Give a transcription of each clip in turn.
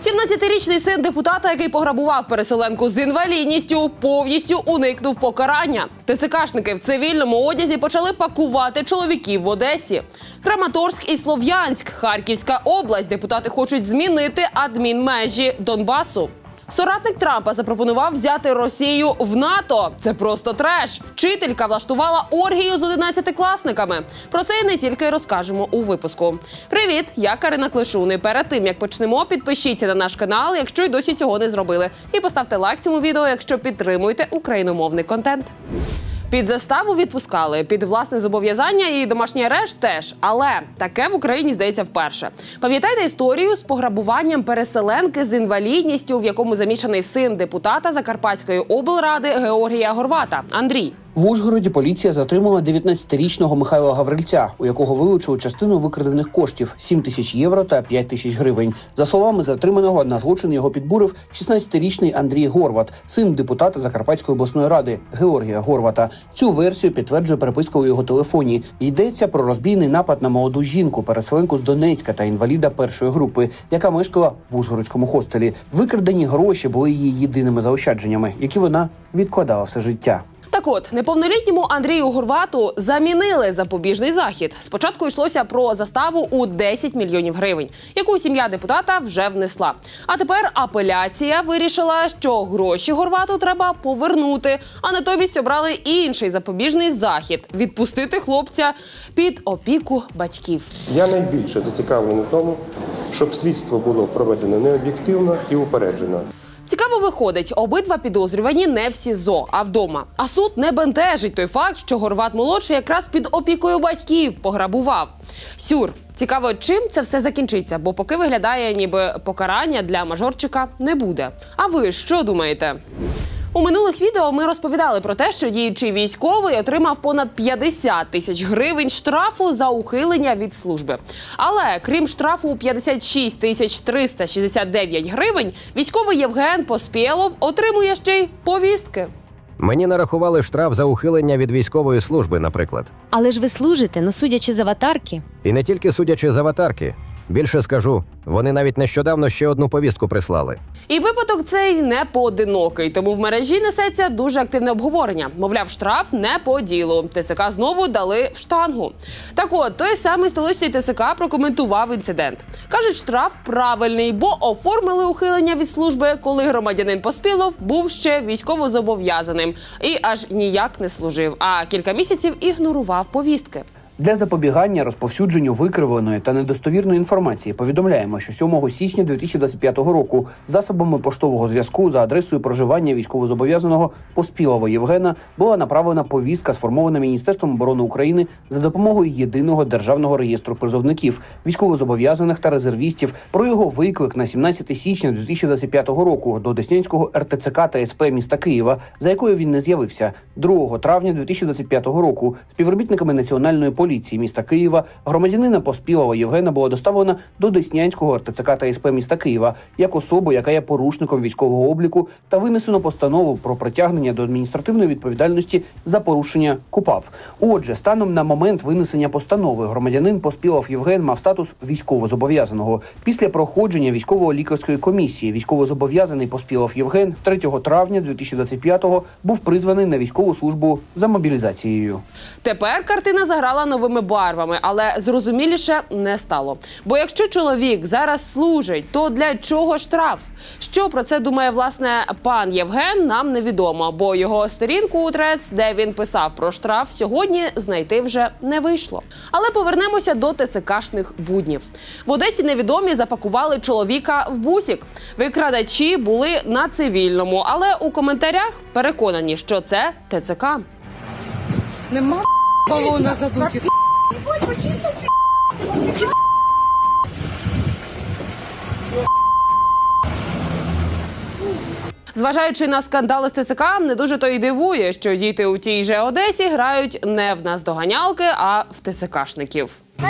17-річний син депутата, який пограбував переселенку з інвалідністю, повністю уникнув покарання. ТЦКшники в цивільному одязі почали пакувати чоловіків в Одесі. Краматорськ і Слов'янськ, Харківська область. Депутати хочуть змінити адмінмежі Донбасу. Соратник Трампа запропонував взяти Росію в НАТО. Це просто треш. Вчителька влаштувала оргію з 11-класниками. Про це і не тільки розкажемо у випуску. Привіт, я Карина Клишун. І перед тим як почнемо, підпишіться на наш канал, якщо й досі цього не зробили. І поставте лайк цьому відео, якщо підтримуєте україномовний контент. Під заставу відпускали під власне зобов'язання і домашній арешт теж. Але таке в Україні здається вперше. Пам'ятаєте історію з пограбуванням переселенки з інвалідністю, в якому замішаний син депутата Закарпатської облради Георгія Горвата Андрій. В Ужгороді поліція затримала 19-річного Михайла Гаврильця, у якого вилучили частину викрадених коштів 7 тисяч євро та 5 тисяч гривень. За словами затриманого, на злочин його підбурив 16-річний Андрій Горват, син депутата Закарпатської обласної ради Георгія Горвата. Цю версію підтверджує переписка у його телефоні. Йдеться про розбійний напад на молоду жінку, переселенку з Донецька та інваліда першої групи, яка мешкала в Ужгородському хостелі. Викрадені гроші були її єдиними заощадженнями, які вона відкладала все життя. Так от неповнолітньому Андрію Горвату замінили запобіжний захід. Спочатку йшлося про заставу у 10 мільйонів гривень, яку сім'я депутата вже внесла. А тепер апеляція вирішила, що гроші Горвату треба повернути, а натомість обрали інший запобіжний захід відпустити хлопця під опіку батьків. Я найбільше зацікавлений в тому, щоб слідство було проведено необ'єктивно і упереджено. Цікаво виходить, обидва підозрювані не в СІЗО, а вдома. А суд не бентежить той факт, що Горват молодший якраз під опікою батьків пограбував. Сюр. Цікаво, чим це все закінчиться, бо поки виглядає, ніби покарання для мажорчика не буде. А ви що думаєте? У минулих відео ми розповідали про те, що діючий військовий отримав понад 50 тисяч гривень штрафу за ухилення від служби. Але крім штрафу у 56 тисяч 369 гривень, військовий Євген Поспєлов отримує ще й повістки. Мені нарахували штраф за ухилення від військової служби, наприклад. Але ж ви служите, ну судячи з аватарки. І не тільки судячи з аватарки. Більше скажу, вони навіть нещодавно ще одну повістку прислали. І випадок цей не поодинокий, тому в мережі несеться дуже активне обговорення. Мовляв, штраф не по ділу. ТЦК знову дали в штангу. Так от той самий столичний ТЦК прокоментував інцидент. кажуть, штраф правильний, бо оформили ухилення від служби, коли громадянин Поспілов був ще військовозобов'язаним і аж ніяк не служив. А кілька місяців ігнорував повістки. Для запобігання розповсюдженню викривленої та недостовірної інформації повідомляємо, що 7 січня 2025 року засобами поштового зв'язку за адресою проживання військовозобов'язаного Поспілова Євгена була направлена повістка, сформована Міністерством оборони України за допомогою єдиного державного реєстру призовників, військовозобов'язаних та резервістів про його виклик на 17 січня 2025 року до Деснянського РТЦК та СП міста Києва, за якою він не з'явився 2 травня 2025 року. Співробітниками національної поліції міста Києва громадянина Поспілова Євгена було доставлено до Деснянського РТЦК та СП міста Києва як особу, яка є порушником військового обліку, та винесено постанову про притягнення до адміністративної відповідальності за порушення КУПАП. Отже, станом на момент винесення постанови громадянин Поспілов Євген мав статус військовозобов'язаного. Після проходження військово-лікарської комісії військовозобов'язаний Поспілов Євген 3 травня 2025-го був призваний на військову службу за мобілізацією. Тепер картина заграла новими барвами, але зрозуміліше не стало. Бо якщо чоловік зараз служить, то для чого штраф? Що про це думає власне пан Євген? Нам невідомо, бо його сторінку у Трец, де він писав про штраф, сьогодні знайти вже не вийшло. Але повернемося до ТЦКшних буднів. В Одесі невідомі запакували чоловіка в бусік. Викрадачі були на цивільному, але у коментарях переконані, що це ТЦК. Нема балона забуті. Зважаючи на скандали з ТЦК, не дуже то й дивує, що діти у тій же Одесі грають не в наздоганялки, а в ТЦКшників. Что?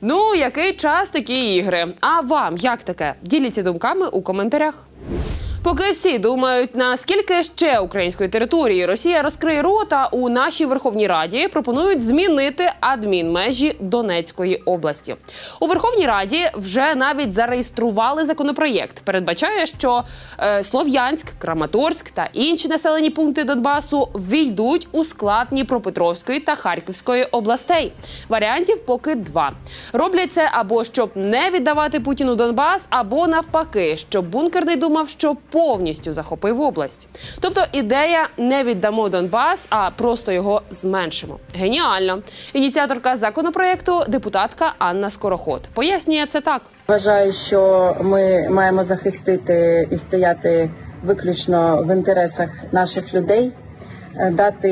Ну, який час такі ігри? А вам як таке? Діліться думками у коментарях. Поки всі думають, наскільки ще української території Росія розкриє рота, у нашій Верховній Раді пропонують змінити адмінмежі Донецької області. У Верховній Раді вже навіть зареєстрували законопроєкт. Передбачає, що е, Слов'янськ, Краматорськ та інші населені пункти Донбасу війдуть у склад Дніпропетровської та Харківської областей. Варіантів поки два. Роблять це або щоб не віддавати Путіну Донбас, або навпаки, щоб бункерний думав, що повністю захопив область. Тобто ідея не віддамо Донбас, а просто його зменшимо. Геніально. Ініціаторка законопроекту депутатка Анна Скороход пояснює це так. Вважаю, що ми маємо захистити і стояти виключно в інтересах наших людей, дати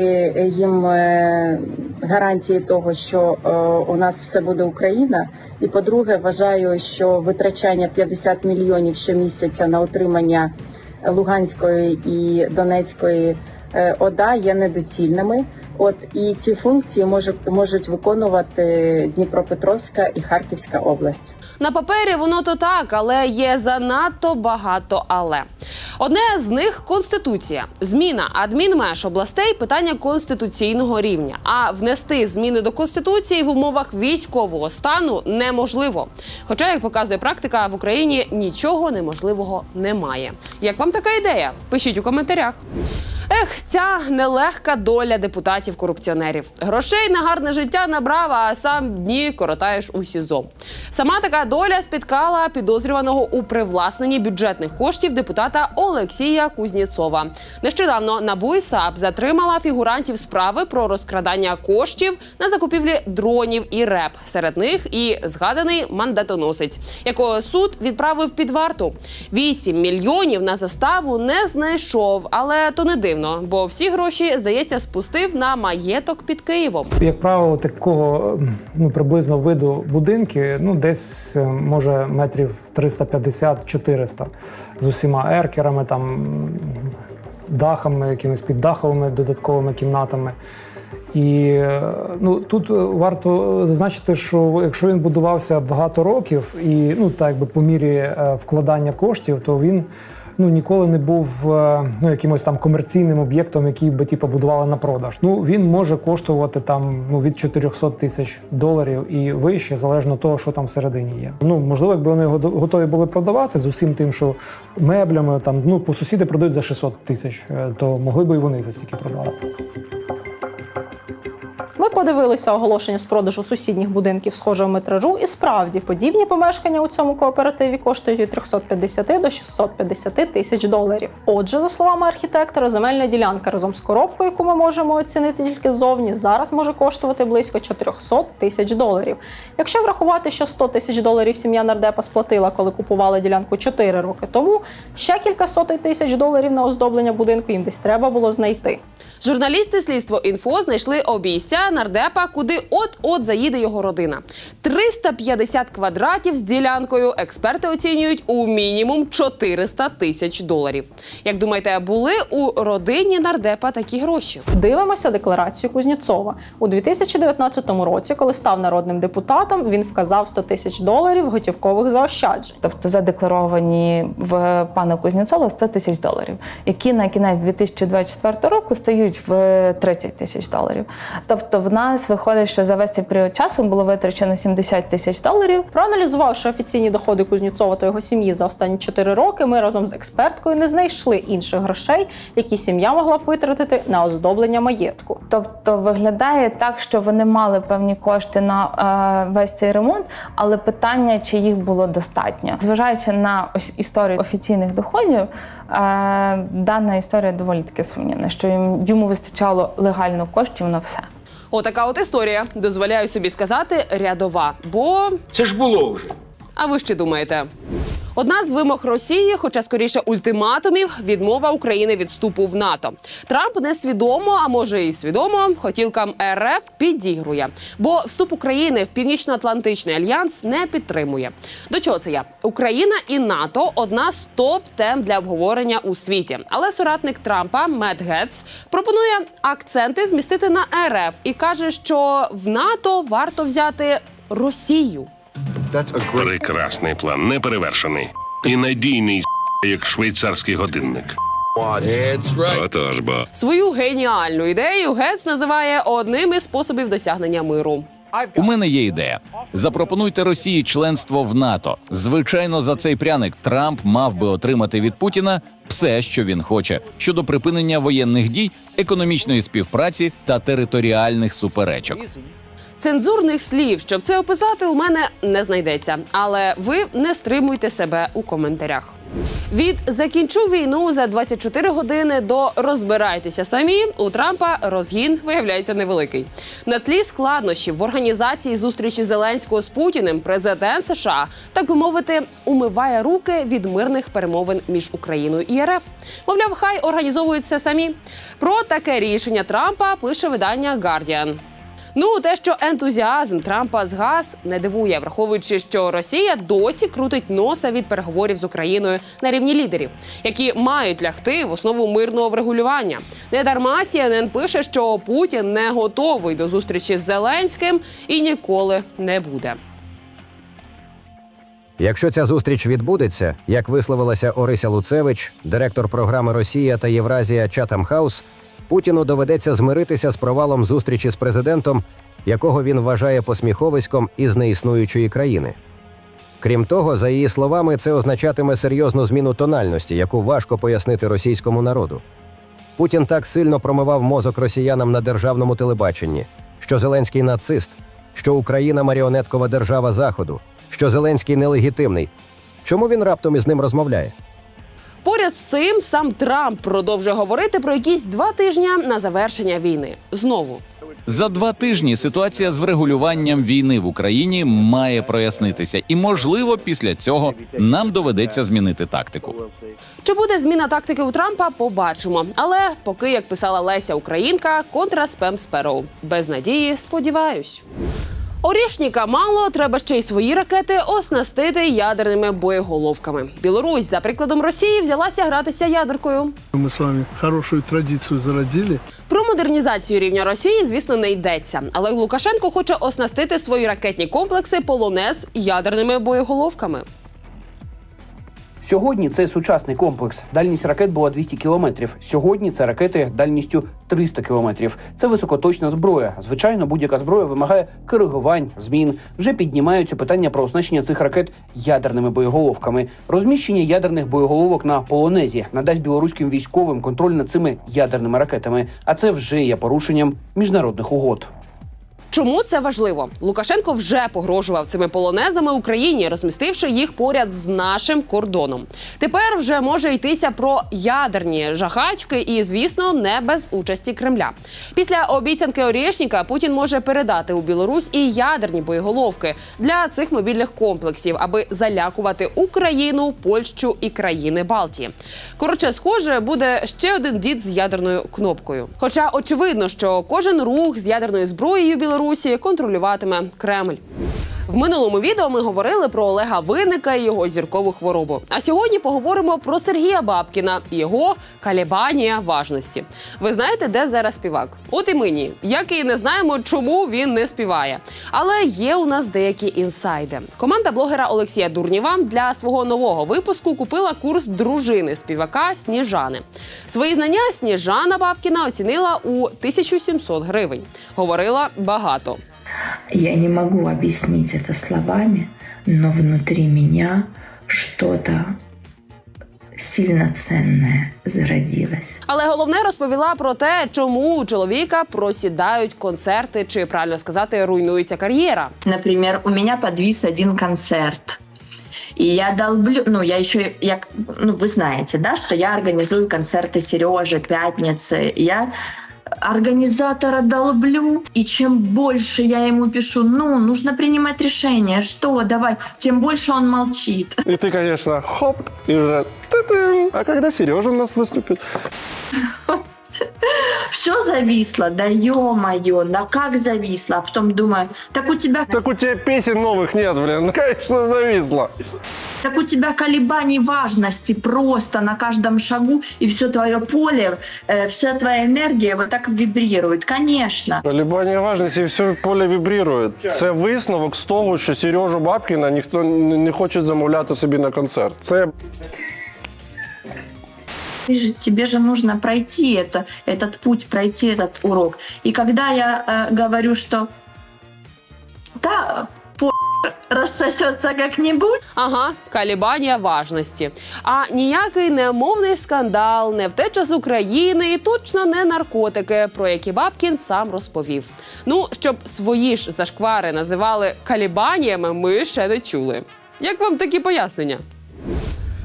їм е, гарантії того, що е, у нас все буде Україна. І по-друге, вважаю, що витрачання 50 мільйонів щомісяця на отримання Луганської і Донецької е, ОДА є недоцільними. От і ці функції можуть можуть виконувати Дніпропетровська і Харківська область. На папері воно то так, але є занадто багато але. Одне з них конституція. Зміна адмінмеж областей питання конституційного рівня. А внести зміни до конституції в умовах військового стану неможливо. Хоча, як показує практика, в Україні нічого неможливого немає. Як вам така ідея? Пишіть у коментарях. Ех, ця нелегка доля депутатів-корупціонерів. Грошей на гарне життя набрав, а сам дні коротаєш у СІЗО. Сама така доля спіткала підозрюваного у привласненні бюджетних коштів депутата Олексія Кузнєцова. Нещодавно НАБУ і САП затримала фігурантів справи про розкрадання коштів на закупівлі дронів і РЕП. Серед них і згаданий мандатоносець, якого суд відправив під варту. 8 мільйонів на заставу не знайшов, але то не дивно, бо всі гроші, здається, спустив на маєток під Києвом. Як правило, такого ну приблизно виду будинки, ну десь е, може метрів 350-400 з усіма еркерами, там дахами, якимись піддаховими додатковими кімнатами. І е, ну тут е, варто зазначити, що якщо він будувався багато років, і ну так якби по мірі вкладання коштів, то він ну ніколи не був е, ну якимось там комерційним об'єктом, який би типу, будували на продаж. Ну він може коштувати там ну від 400 тисяч доларів і вище, залежно того, що там всередині є. Ну можливо, якби вони готові були продавати з усім тим, що меблями там ну по сусіди продають за 600 тисяч, е, то могли би і вони за стільки продавати. Ми подивилися оголошення з продажу сусідніх будинків схожого метражу, і справді подібні помешкання у цьому кооперативі коштують від 350 до 650 тисяч доларів. Отже, за словами архітектора, земельна ділянка разом з коробкою, яку ми можемо оцінити тільки ззовні, зараз може коштувати близько 400 тисяч доларів. Якщо врахувати, що 100 тисяч доларів сім'я нардепа сплатила, коли купувала ділянку 4 роки тому, ще кілька сотень тисяч доларів на оздоблення будинку їм десь треба було знайти. Журналісти слідство інфо знайшли обійстя нардепа, куди от-от заїде його родина. 350 квадратів з ділянкою. Експерти оцінюють у мінімум 400 тисяч доларів. Як думаєте, були у родині нардепа такі гроші? Дивимося декларацію Кузнєцова. У 2019 році, коли став народним депутатом, він вказав 100 тисяч доларів готівкових заощаджень. тобто задекларовані в пана Кузнєцова 100 тисяч доларів, які на кінець 2024 року стають в 30 тисяч доларів. Тобто, в нас виходить, що за весь цей період часу було витрачено 70 тисяч доларів. Проаналізувавши офіційні доходи Кузнєцова та його сім'ї за останні 4 роки, ми разом з експерткою не знайшли інших грошей, які сім'я могла б витратити на оздоблення маєтку. Тобто виглядає так, що вони мали певні кошти на е, весь цей ремонт, але питання, чи їх було достатньо, зважаючи на ось історію офіційних доходів, е, дана історія доволі таки сумнівна, що йому вистачало легально коштів на все. Отака от історія. Дозволяю собі сказати рядова. Бо Це ж було вже. А ви ще думаєте? Одна з вимог Росії, хоча скоріше ультиматумів, відмова України від вступу в НАТО. Трамп несвідомо, а може і свідомо, хотілкам РФ підігрує, бо вступ України в північно-атлантичний альянс не підтримує. До чого це я? Україна і НАТО одна з топ тем для обговорення у світі. Але соратник Трампа Мет Гетц пропонує акценти змістити на РФ і каже, що в НАТО варто взяти Росію. That's a. Прекрасний план, неперевершений і надійний як швейцарський годинник. Отож бо. Свою геніальну ідею Гец називає одним із способів досягнення миру. У мене є ідея. Запропонуйте Росії членство в НАТО. Звичайно, за цей пряник Трамп мав би отримати від Путіна все, що він хоче щодо припинення воєнних дій, економічної співпраці та територіальних суперечок. Цензурних слів, щоб це описати, у мене не знайдеться. Але ви не стримуйте себе у коментарях. Від закінчу війну за 24 години до розбирайтеся самі. У Трампа розгін виявляється невеликий. На тлі складнощів в організації зустрічі Зеленського з Путіним президент США, так би мовити, умиває руки від мирних перемовин між Україною і РФ. Мовляв, хай організовують все самі. Про таке рішення Трампа пише видання Guardian. Ну, те, що ентузіазм Трампа згас, не дивує, враховуючи, що Росія досі крутить носа від переговорів з Україною на рівні лідерів, які мають лягти в основу мирного врегулювання. Недарма CNN пише, що Путін не готовий до зустрічі з Зеленським і ніколи не буде. Якщо ця зустріч відбудеться, як висловилася Орися Луцевич, директор програми Росія та Євразія Чатам Хаус, Путіну доведеться змиритися з провалом зустрічі з президентом, якого він вважає посміховиськом із неіснуючої країни. Крім того, за її словами, це означатиме серйозну зміну тональності, яку важко пояснити російському народу. Путін так сильно промивав мозок росіянам на державному телебаченні, що Зеленський нацист, що Україна маріонеткова держава Заходу, що Зеленський нелегітимний. Чому він раптом із ним розмовляє? Поряд з цим сам Трамп продовжує говорити про якісь два тижні на завершення війни. Знову За два тижні ситуація з врегулюванням війни в Україні має прояснитися, і можливо, після цього нам доведеться змінити тактику. Чи буде зміна тактики у Трампа? Побачимо. Але поки, як писала Леся Українка, контра спем спероу. Без надії, сподіваюсь. Орішніка мало, треба ще й свої ракети оснастити ядерними боєголовками. Білорусь, за прикладом Росії, взялася гратися ядеркою. Ми с вами хорошу традицію зародили. Про модернізацію рівня Росії, звісно, не йдеться. Але Лукашенко хоче оснастити свої ракетні комплекси полонез ядерними боєголовками. Сьогодні цей сучасний комплекс. Дальність ракет була 200 кілометрів. Сьогодні це ракети дальністю 300 кілометрів. Це високоточна зброя. Звичайно, будь-яка зброя вимагає коригувань, змін. Вже піднімаються питання про оснащення цих ракет ядерними боєголовками. Розміщення ядерних боєголовок на полонезі надасть білоруським військовим контроль над цими ядерними ракетами. А це вже є порушенням міжнародних угод. Чому це важливо? Лукашенко вже погрожував цими полонезами Україні, розмістивши їх поряд з нашим кордоном. Тепер вже може йтися про ядерні жахачки, і звісно, не без участі Кремля. Після обіцянки Орєшніка Путін може передати у Білорусь і ядерні боєголовки для цих мобільних комплексів, аби залякувати Україну, Польщу і країни Балтії. Коротше, схоже, буде ще один дід з ядерною кнопкою. Хоча очевидно, що кожен рух з ядерною зброєю Білорусі контролюватиме Кремль. В минулому відео ми говорили про Олега Винника і його зіркову хворобу. А сьогодні поговоримо про Сергія Бабкіна і його калібанія важності. Ви знаєте, де зараз співак? От і мені, як і не знаємо, чому він не співає. Але є у нас деякі інсайди. Команда блогера Олексія Дурніва для свого нового випуску купила курс дружини співака Сніжани. Свої знання Сніжана Бабкіна оцінила у 1700 гривень. Говорила багато. Я не могу объяснить это словами, но внутри меня что-то сильно ценное зародилось. Але головне розповіла про те, чому у чоловіка просідають концерти, чи правильно сказати, руйнується кар'єра. Например, у меня подвис один концерт. И я долблю, ну, я еще, я, ну, вы знаете, да, что я организую концерты Сережи, Пятницы. Я организатора долблю, и чем больше я ему пишу, ну, нужно принимать решение, что, давай, тем больше он молчит. И ты, конечно, хоп, и уже ты-тын. А когда Сережа у нас выступит? Все зависло, да ё-моё, да как зависло. А потом думаю, так у тебя... Так у тебя песен новых нет, блин. Конечно, зависло. Так у тебя колебаний важности просто на каждом шагу, и все твое поле, э, вся твоя энергия вот так вибрирует. Конечно. Колебання важності все поле вібрірує. Це висновок з того, що Сережу Бабкіна ніхто не не хоче замовляти собі на концерт. Це Ты же, тебе же нужно пройти это, этот путь, пройти этот урок. И когда я э, говорю, что да, по рассосется как-нибудь, Ага, калібанія важності. А ніякий не мовний скандал, не втеча з України і точно не наркотики, про які Бабкін сам розповів. Ну, щоб свої ж зашквари називали калібаніями, ми ще не чули. Як вам такі пояснення?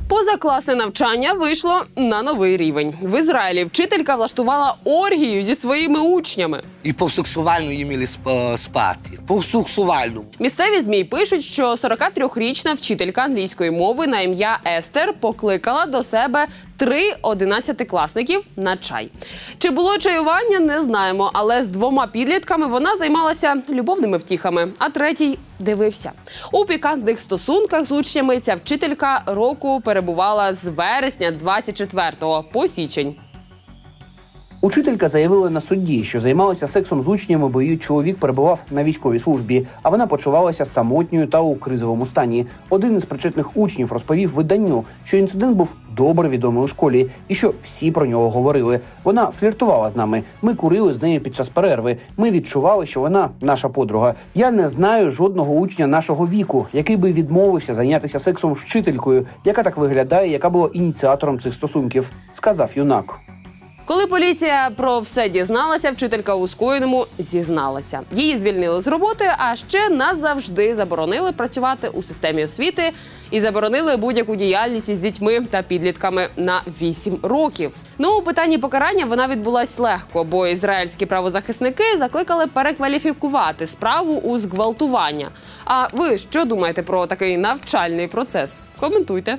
Позакласне навчання вийшло на новий рівень. В Ізраїлі вчителька влаштувала оргію зі своїми учнями. І повсексуально їм мали сп- спати. Повсексуальному. Місцеві змі пишуть, що 43-річна вчителька англійської мови на ім'я Естер покликала до себе три одинадцятикласників на чай. Чи було чаювання, не знаємо, але з двома підлітками вона займалася любовними втіхами, а третій дивився. У пікантних стосунках з учнями ця вчителька року перебувала з вересня 24-го по січень. Учителька заявила на судді, що займалася сексом з учнями, бо її чоловік перебував на військовій службі, а вона почувалася самотньою та у кризовому стані. Один із причетних учнів розповів виданню, що інцидент був добре відомий у школі і що всі про нього говорили. Вона фліртувала з нами. Ми курили з нею під час перерви. Ми відчували, що вона наша подруга. Я не знаю жодного учня нашого віку, який би відмовився зайнятися сексом з вчителькою, яка так виглядає, яка була ініціатором цих стосунків, сказав юнак. Коли поліція про все дізналася, вчителька у скоєному зізналася. Її звільнили з роботи, а ще назавжди заборонили працювати у системі освіти і заборонили будь-яку діяльність із дітьми та підлітками на 8 років. Ну у питанні покарання вона відбулась легко, бо ізраїльські правозахисники закликали перекваліфікувати справу у зґвалтування. А ви що думаєте про такий навчальний процес? Коментуйте.